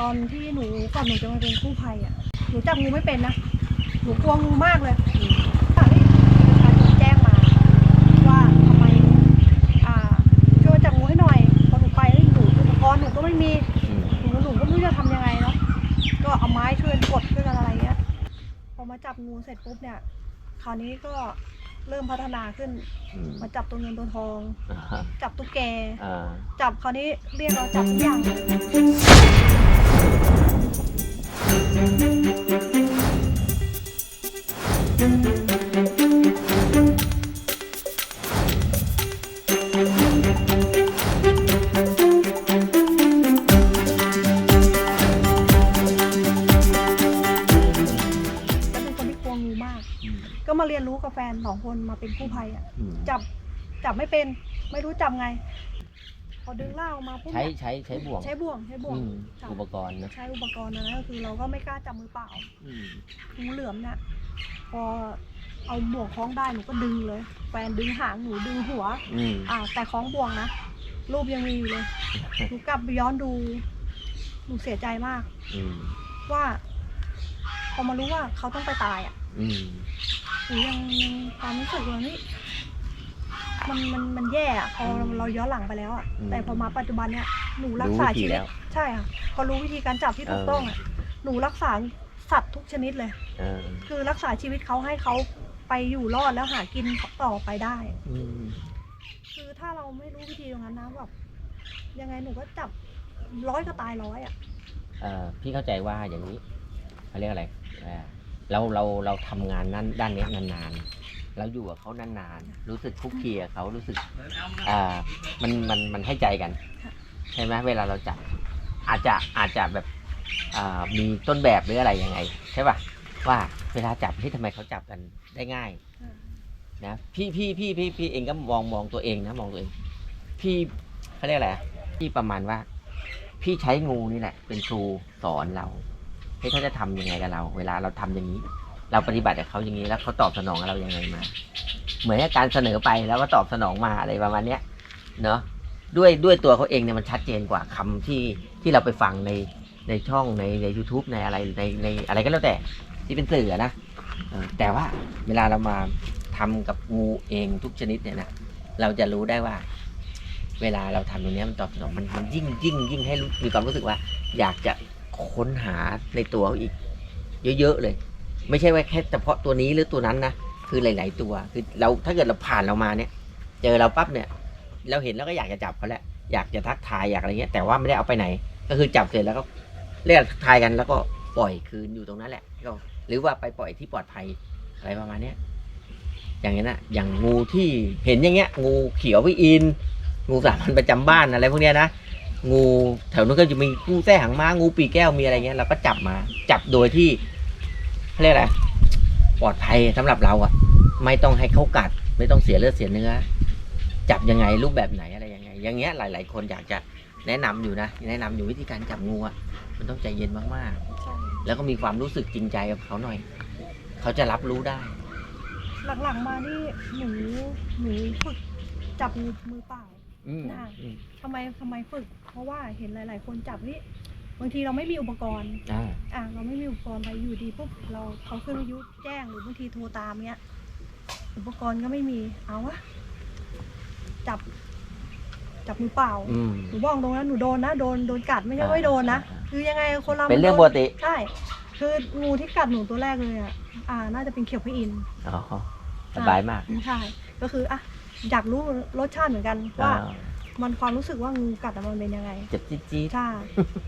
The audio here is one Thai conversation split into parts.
ตอนที่หนูก่อนหนูจะมาเป็นกู้ภัยอะหนูจับงูไม่เป็นนะหนูกลัวงูมากเลยค่ะนี่ประชาชนแจ้งมาว่าทำไมอ่าช่วยมาจับงูให้หน่อยพอหนูไปแล้วหนูอุปกรณ์หนูก็ไม่มีหนูหนูก็ไม่รู้จะทำยังไงเนาะก็เอาไม้ช่วยกดช่วยกันอะไรเงี้ยพอมาจับงูเสร็จปุ๊บเนี่ยคราวนี้ก็ เริ่มพัฒนาขึ้น อืม มาจับตัวเงินตัวทองอ่าฮะจับตุ๊กแก อ่า จับคราวนี้เรียกเราจับทุกอย่างเล ก็มาเรียนรู้กับแฟนสองคนมาเป็นกู้ภัยอะอืมจับจับไม่เป็น ไม่รู้จับไง พอดึงล่ากออกมาปุ๊บใช้เนี่ยใช้ใช้บ่วงใช้บ่วงใช้บ่วงอืมจับอุปกรณ์นะใช้อุปกรณ์นะนะก็คือเราก็ไม่กล้าจับมือเปล่า อืมงูเหลือมเนี่ยพอเอาบ่วงคล้องได้หนูก็ดึงเลย แฟนดึงหางหนูดึงหัว อืมอ่า แต่คล้องบ่วงนะ รูปยังมีอยู่เลย หนูกลับไปย้อนดู หนูเสียใจมาก อืมว่า พอมารู้ว่าเขาต้องไปตายอะ อืม หนูยังยังความรู้สึกว่าเฮ้ยมันมันมันแย่อะพอเราเราย้อนหลังไปแล้วอะแต่พอมาปัจจุบันเนี่ยหนูรักรู้ษาวิธีชีวิตแล้วใช่ค่ะพอรู้วิธีการจับที่ถูกเออต้องอะหนูรักษาสัตว์ทุกชนิดเลย เออคือรักษาชีวิตเขาให้เขาไปอยู่รอดแล้วหากินต่อไปได้ อืมคือถ้าเราไม่รู้วิธีตรงนั้นนะแบบยังไงหนูก็จับร้อยก็ตายร้อยอะ เอ่อพี่เข้าใจว่าอย่างนี้เขาเรียกอะไรเอ่อ เราเราเราทำงานนั้นด้านเนี้ยนานๆเราอยู่กับเขานานๆรู้สึกคุกคีกับเขารู้สึกอ่ามันมันมันให้ใจกันค่ะใช่ไหมเวลาเราจับอาจจะอาจจะแบบอ่ามีต้นแบบหรืออะไรยังไงใช่ป่ะว่าเวลาจับที่ทำไมเขาจับกันได้ง่ายนะพี่พี่พี่พี่พี่เองก็มองมองตัวเองนะมองตัวเอง พี่เขาเรียกอะไรอะพี่ประมาณว่า พี่ใช้งูนี่แหละ เป็นครูสอนเรา ให้เขาจะทำยังไงกับเรา เวลาเราทำอย่างนี้ เราปฏิบัติกับเขาอย่างนี้แล้วเขาตอบสนองเรายังไงมา เหมือนการเสนอไปแล้วก็ตอบสนองมาอะไรประมาณเนี้ยเนาะด้วยด้วยตัวเขาเองเนี่ยมันชัดเจนกว่าคำที่ที่เราไปฟังในในช่องในใน u t u b e ในอะไรในในอะไรก็แล้วแต่ที่เป็นสื่อนะแต่ว่าเวลาเรามาทำกับงูเองทุกชนิดเนี่ยนะเราจะรู้ได้ว่า เวลาเราทำตรงนี้มันตอบสนองมันมันยิ่งยิ่งยิ่งให้มีความรู้สึกว่า อยากจะ ค้นหาในตัวเขาอีก เยอะๆเลย ไม่ใช่ว่าแค่เฉพาะตัวนี้หรือตัวนั้นนะคือหลาย ๆ ตัว คือเราถ้าเกิดเราผ่านเรามาเนี่ย เจอเราปั๊บเนี่ย เราเห็นแล้วก็อยากจะจับเขาแหละอยากจะทักทายอยากอะไรเงี้ยแต่ว่าไม่ได้เอาไปไหน ก็คือจับเสร็จแล้วก็เรียกทักทายกันแล้วก็ปล่อยคืนอยู่ตรงนั้นแหละก็หรือว่าไปปล่อยที่ปลอดภัยอะไรประมาณเนี้ยอย่างนี้นะอย่างงูที่เห็นอย่างเงี้ย งูเขียวพี่อินงูสามัญประจำบ้านอะไรพวกเนี้ยนะ งูแถวนู้นก็จะมีงูแท้หางม้างูปีแก้วมีอะไรเงี้ยเราก็จับมา จับโดยที่เรียกอะไรปลอดภัยสำหรับเราอะไม่ต้องให้เขากัด ไม่ต้องเสียเลือดเสียเนื้อ จับยังไงรูปแบบไหนอะไรยังไง อย่างเงี้ยหลาย ๆ คนอยากจะแนะนำอยู่นะแนะนำอยู่วิธีการจับงูอะมันต้องใจเย็นมากๆ แล้วก็มีความรู้สึกจริงใจกับเขาหน่อย เขาจะรับรู้ได้ หลังๆมานี่หนูหนูฝึกจับมือเปล่า อืมน่ะอืมทำไมทำไมฝึก เพราะว่าเห็นหลาย ๆ คนจับนี่บางทีเราไม่มีอุปกรณ์อ่าอะเราไม่มีอุปกรณ์ไปอยู่ดีปุ๊บเราเขาขึ้นวิทยุแจ้งหรือบางทีโทรตามเนี้ย อุปกรณ์ก็ไม่มีเอาวะจับ จับมือเปล่าอืมหนูบอกตรงนั้นหนูโดนนะโดนโดนกัดไม่ใช่ไม่โดนนะอ่าคือยังไงคนเราเป็นเรื่องมัปโดกติใช่คืองูที่กัดหนูตัวแรกเลยอะอ่า น่าจะเป็นเขียวพระอินทร์ อ๋อสบายมาก ใช่ ก็คืออะ อยากรู้รสชาติเหมือนกันว่าอ่า มันความรู้สึกว่างูกัดอะมันเป็นยังไงเจ็บจี๊ดจี๊ดใช่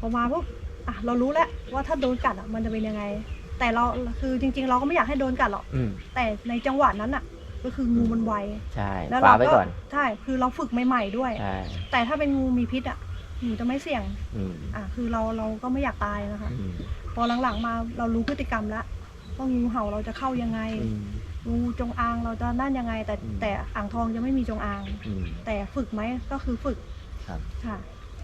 พอมาปุ๊บอะเรารู้แล้วว่าถ้าโดนกัดอะมันจะเป็นยังไง แต่เราคือจริง ๆ เราก็ไม่อยากให้โดนกัดหรอกอืมแต่ในจังหวะนั้นอะก็คืองูมันไวใช่แล้วฟ้าเราไว้ก็ก่อนใช่คือเราฝึกใหม่ๆด้วย ใช่แต่ถ้าเป็นงูมีพิษอะหนูจะไม่เสี่ยง อืมอะคือเราเราก็ไม่อยากตายนะคะ อืมพอหลังๆมาเรารู้พฤติกรรมแล้วว่างูเห่าเราจะเข้ายังไง อืม งูจงอางเราจะนั่นยังไง แต่อืม แต่อ่างทองจะไม่มีจงอาง อืมแต่ฝึกไหมก็คือฝึกครับค่ะ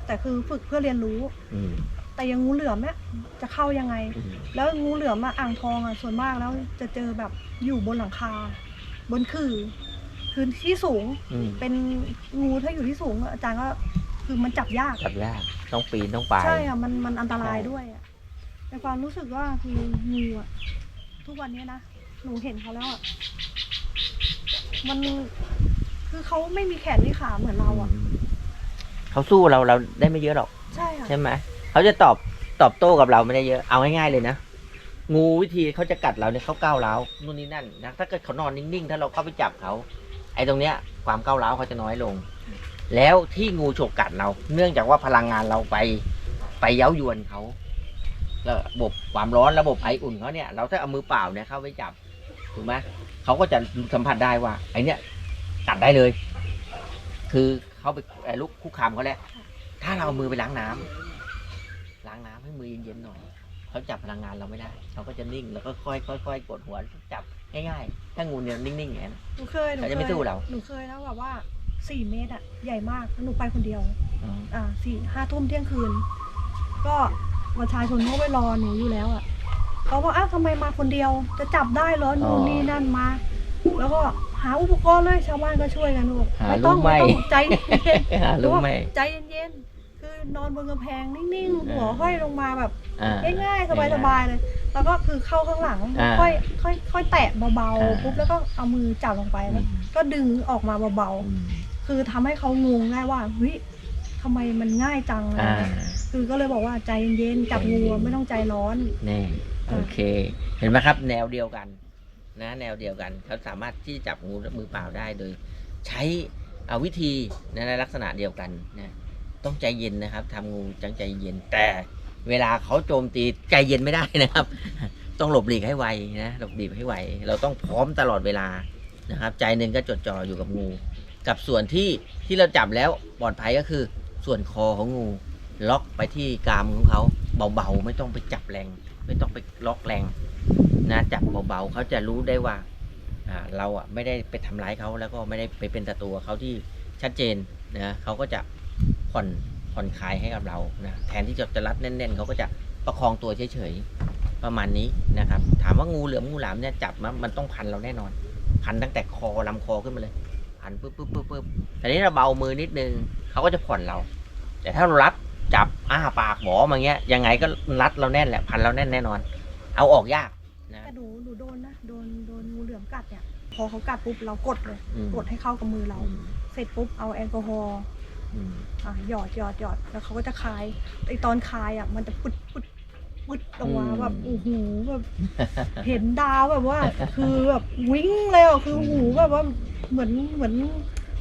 แต่คือฝึกเพื่อเรียนรู้ อืมแต่อยังงูเหลือมเนี่ยจะเข้ายังไง อืมแล้วงูเหลือมอะอ่างทองอะส่วนมากแล้วจะเจอแบบอยู่บนหลังคา บนคือคือที่สูงอืมเป็นงูถ้าอยู่ที่สูงอาจารย์ก็คือมันจับยาก จับยากต้องปีนต้องป่าย ใช่ค่ะมันมันอันตรายใช่ ด้วยอะในความรู้สึกว่าคืองูอะทุกวันนี้นะ หนูเห็นเขาแล้วอะมันคือเขาไม่มีแขนมีขาเหมือนเราอะเขาสู้เราเราได้ไม่เยอะหรอก ใช่ค่ะใช่ไหมเขาจะตอบตอบโต้กับเราไม่ได้เยอะเอาง่ายๆเลยนะงูวิธีเขาจะกัดเราเนี่ยเขาก้าวร้าวนู่นนี่นั่นนะถ้าเกิดเขานอนนิ่งๆ ถ้าเราเข้าไปจับเขาไอ้ตรงเนี้ย ความก้าวร้าวเขาจะน้อยลง แล้วที่งูฉกกัดเรา เนื่องจากว่าพลังงานเราไป ไปเย้ายวนเขาแล้วระบบความร้อนระบบไออุ่นเขาเนี่ย เราถ้าเอามือเปล่าเนี่ยเข้าไปจับ ถูกไหมเขาก็จะสัมผัสได้ว่าไอเนี้ยกัดได้เลย คือเขาไปไอ้ลุกคุกคามเขาแล้วถ้าเราเอามือไปล้างน้ำล้างน้ำให้มือเย็นๆหน่อยเขาจับพลังงานเราไม่ได้เขาก็จะนิ่งแล้วก็ค่อยๆค่อยๆกดหัวจับง่ายๆถ้างูเนี่ยนิ่งๆอย่างนั้นหนูเคยหนูเขาเคจะไม่ยสู้เราหนูเคยแล้วแบบว่าสี่เมตรอะใหญ่มากแล้วหนูไปคนเดียวอืมอ่าสี่ห้าทุ่มเที่ยงคืน ก็ประชาชนเขาไปรอหนูอยู่แล้วอะ เขาบอกอ้าวทำไมมาคนเดียว จะจับได้เหรอนู่นนี่นั่นมา แล้วก็หาอุปกรณ์เลยชาวบ้านก็ช่วยกันหนูบอกหาไม่ลูต้องกไหมไม่ต้องใจเย็นหารู้ไหมใจเย็นๆคือนอนบนกำแพงนิ่งๆหัวห้อยลงมาแบบ อ่า ง่ายๆ สบายๆเลย แล้วก็คือเข้าข้างหลัง อ่าค่อยค่อยค่อยแตะเบาอ่าๆ ปุ๊บ แล้วก็เอามือจับลงไปแล้วก็ดึงออกมาเบาอืมๆ คือทำให้เขางงได้ว่าเฮ้ยทำไมมันง่ายจังอะไรอ่า เงี้ยคือก็เลยบอกว่าใจเย็นๆ จับงูอะไม่ต้องใจร้อน แน่ โอเค เห็นไหมครับ แนวเดียวกันนะ แนวเดียวกันเขาสามารถที่จะจับงูด้วยมือเปล่าได้โดย ใช้เอาวิธีนะในลักษณะเดียวกันนะต้องใจเย็นนะครับทำงูจังใจเย็น แต่เวลาเขาโจมตีใจเย็นไม่ได้นะครับ ต้องหลบหลีกให้ไวนะหลบหลีกให้ไว เราต้องพร้อมตลอดเวลานะครับ ใจหนึ่งก็จดจ่ออยู่กับงู กับส่วนที่ที่เราจับแล้วปลอดภัยก็คือส่วนคอของงู ล็อกไปที่กรามของเขาเบาๆไม่ต้องไปจับแรง ไม่ต้องไปล็อกแรงนะจับเบาๆเขาจะรู้ได้ว่าเราอะไม่ได้ไปทำร้ายเขาแล้วก็ไม่ได้ไปเป็นศัตรูกับเขาที่ชัดเจนนะเขาก็จะผ่อนผ่อนคลายให้กับเรานะแทนที่จะจะรัดแน่นๆเขาก็จะประคองตัวเฉยๆประมาณนี้นะครับ ถามว่างูเหลือมงูหลามเนี่ยจับมันมันต้องพันเราแน่นอน พันตั้งแต่คอลำคอขึ้นมาเลยพันปุ๊บปุ๊บปุ๊บปุ๊บแต่นี้เราเบามือนิดนึงเขาก็จะผ่อนเรา แต่ถ้าเรารัด จับอ้าปากหมอมาเงี้ยยังไงก็รัดเราแน่นแหละพันเราแน่นแน่นอน เอาออกยากนะแต่หนูหนูโดนนะโดนโดนงูเหลือมกัดเนี่ย พอเขากัดปุ๊บเรากดเลยอืมกดให้เข้ากับมือเรา เสร็จปุ๊บเอาแอลกอฮอล์อืมอะหยอดหยอดหยอดแล้วเขาก็จะคายไอตอนคายอะ มันจะปุดปุดปุดออกมาแบบโอ้โหแบบเห็นดาวแบบว่า คือแบบวิ่งเลยอะคือหูแบบว่าเหมือนเหมือน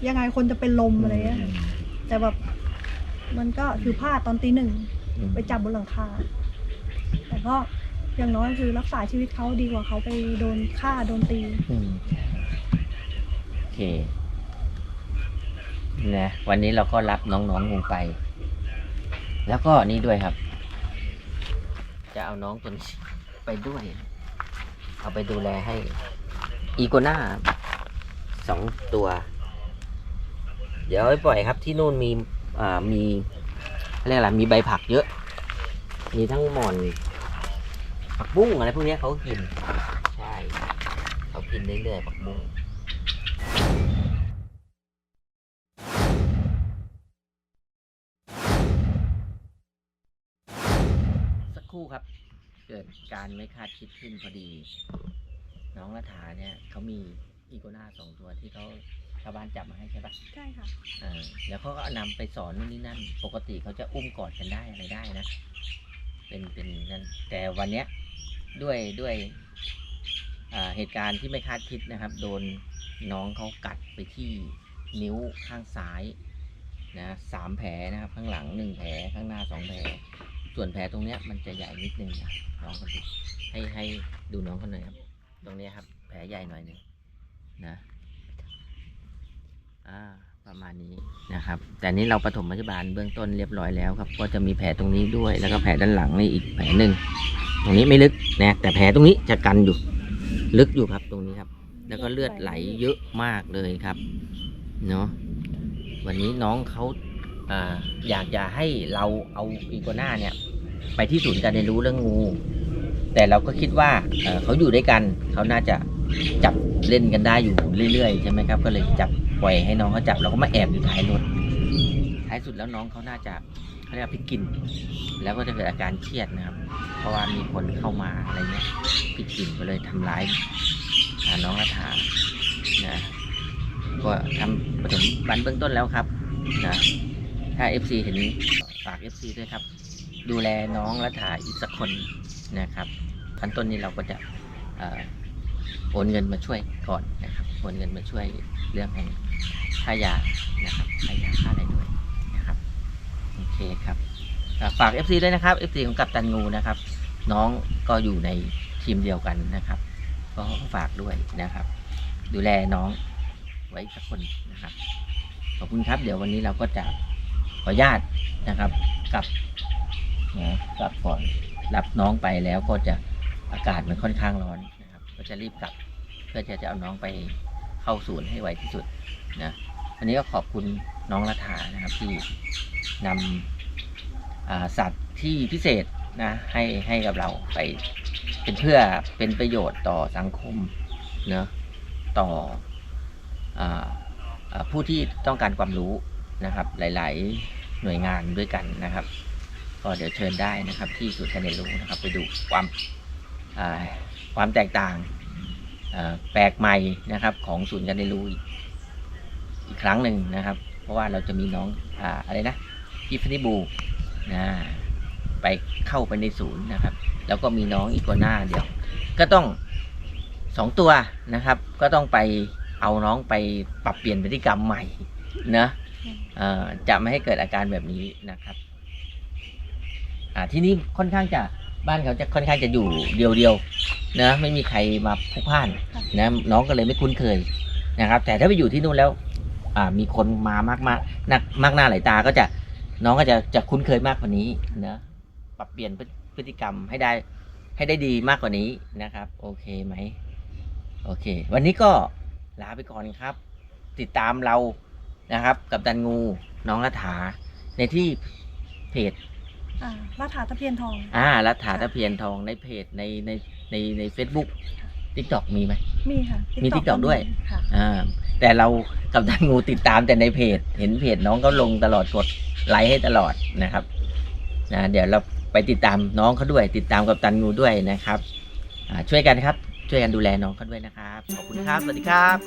ยังไงคนจะเป็นลมอะไรเงี้ยแต่แบบ มันก็คือพลาดตอนตีหนึ่งอืม ไปจับบนหลังคา แต่ก็อย่างน้อยคือรักษาชีวิตเขาดีกว่าเขาไปโดนฆ่าโดนตี อืมโอเคนะวันนี้เราก็รับน้องๆงูไป แล้วก็นี่ด้วยครับ จะเอาน้องตัวนี้ไปด้วย เอาไปดูแลให้ อีโกน่าสองตัว เดี๋ยวเอาไปปล่อยครับที่นู่นมีอ่า มีอะไรยกอะไรมีใบผักเยอะ มีทั้งหมอน ผักบุ้งอะไรพวกนี้เขากิน ใช่เขากินเรื่อยๆผักบุ้งสักครู่ครับ เกิดการไม่คาดคิดขึ้นพอดี น้องรัฐาเนี่ยเขามีอีโกน่าสองตัวที่เขา ชาวบ้านจับมาให้ใช่ปะใช่ค่ะอ่าแล้วเขาก็นำไปสอนนู่นนี่นั่น ปกติเขาจะอุ้มกอดกันได้อะไรได้นะ เป็นเป็นนั่นแต่วันเนี้ยด้วยด้วยอ่าเหตุการณ์ที่ไม่คาดคิดนะครับ โดนน้องเขากัดไปที่นิ้วข้างซ้ายนะสามแผลนะครับ ข้างหลังหนึ่งแผลข้างหน้าสองแผลส่วนแผลตรงเนี้ยมันจะใหญ่นิดนึงนะน้องคนดูให้ให้ดูน้องคนหน่อยครับ ตรงเนี้ยครับ แผลใหญ่หน่อยหนึงนะอ่า ประมาณนี้นะครับ แต่นี้เราปฐมพยาบาลเบื้องต้นเรียบร้อยแล้วครับ ก็จะมีแผลตรงนี้ด้วย แล้วก็แผลด้านหลังนี่อีกแผลหนึ่งตรงนี้ไม่ลึกนะแต่แผลตรงนี้จะกันอยู่ ลึกอยู่ครับตรงนี้ครับ แล้วก็เลือดไหลเยอะมากเลยครับเนาะวันนี้น้องเขาอยากจะให้เราเอาอีโกน่าเนี่ย ไปที่ศูนย์การเรียนรู้เรื่องงู แต่เราก็คิดว่าเขาอยู่ด้วยกัน เขาน่าจะจับเล่นกันได้อยู่เรื่อยๆใช่ไหมครับ ก็เลยจับ ปล่อยให้น้องเขาจับเราก็มาแอบอยู่ท้ายรถท้ายสุดแล้วน้องเขาน่าจะเรียกว่าพิกิน แล้วก็จะเกิดอาการเครียดนะครับ เพราะว่ามีคนเข้ามาอะไรเงี้ยพิกินก็เลยทำร้ายน้องรัฐานะก็ทำปฐมบันเบื้องต้นแล้วครับนะถ้า FC เห็นฝาก FC ด้วยครับ ดูแลน้องรัฐาอีกสักคนนะครับขั้นต้นนี้เราก็จะโอนเงินมาช่วยก่อนนะครับ โอนเงินมาช่วยเรื่องของ ค่ายานะครับค่ายาค่าอะไรด้วยนะครับโอเคครับฝาก FC ด้วยนะครับ FC ของกัปตันงูนะครับ น้องก็อยู่ในทีมเดียวกันนะครับ ก็ฝากด้วยนะครับ ดูแลน้องไว้สักคนนะครับ ขอบคุณครับ เดี๋ยววันนี้เราก็จะขออนุญาตนะครับกลับนะกลับก่อนรับน้องไปแล้วก็จะอากาศมันค่อนข้างร้อนนะครับ ก็จะรีบกลับเพื่อจะจะเอาน้องไป เข้าศูนย์ให้ไวที่สุดนะวันนี้ก็ขอบคุณน้องรัฐานะครับที่นำสัตว์ที่พิเศษนะให้ให้กับเราไปเป็นเพื่อเป็นประโยชน์ต่อสังคมเนะต่อออผู้ที่ต้องการความรู้นะครับหลาย ๆ หน่วยงานด้วยกันนะครับ ก็เดี๋ยวเชิญได้นะครับที่ศูนย์การเรียนรู้นะครับ ไปดูความความแตกต่าง แปลกใหม่นะครับของศูนย์การเรียนรู้อีกอีกครั้งหนึ่งนะครับ เพราะว่าเราจะมีน้องอ่าอะไรนะกิฟฟนี่บูนะไปเข้าไปในศูนย์นะครับ แล้วก็มีน้องอีกวาน่าเดียว ก็ต้องสองตัวนะครับ ก็ต้องไปเอาน้องไปปรับเปลี่ยนพฤติกรรมใหม่นะเอ่อจะไม่ให้เกิดอาการแบบนี้นะครับอ่าที่นี่ค่อนข้างจะ บ้านเขาจะค่อนข้างจะอยู่เดียวๆนะไม่มีใครมาพลุกพล่านนะน้องก็เลยไม่คุ้นเคยนะครับ แต่ถ้าไปอยู่ที่นู่นแล้วอ่ามีคนมามากมากนักมากหน้าหลายตาก็จะน้องก็จะจะคุ้นเคยมากกว่านี้นะปรับเปลี่ยนพฤติกรรมให้ได้ให้ได้ดีมากกว่านี้นะครับ โอเคไหมโอเค วันนี้ก็ลาไปก่อนครับ ติดตามเรานะครับ กับดันงูน้องรัฐาในที่เพจ รัฐาตะเพียนทอง อ่ารัฐาตะเพียนทองในเพจในในในในเฟซบุ๊กทิกตอกมีไหมมีค่ะ มีทิกตอกด้วยอ่าแต่เรากับดันงูติดตามแต่ในเพจ เห็นเพจน้องก็ลงตลอดกดไลค์ให้ตลอดนะครับนะเดี๋ยวเราไปติดตามน้องเขาด้วย ติดตามกับตันงูด้วยนะครับช่วยกันครับ ช่วยกันดูแลน้องเขาด้วยนะครับ ขอบคุณครับ สวัสดีครับ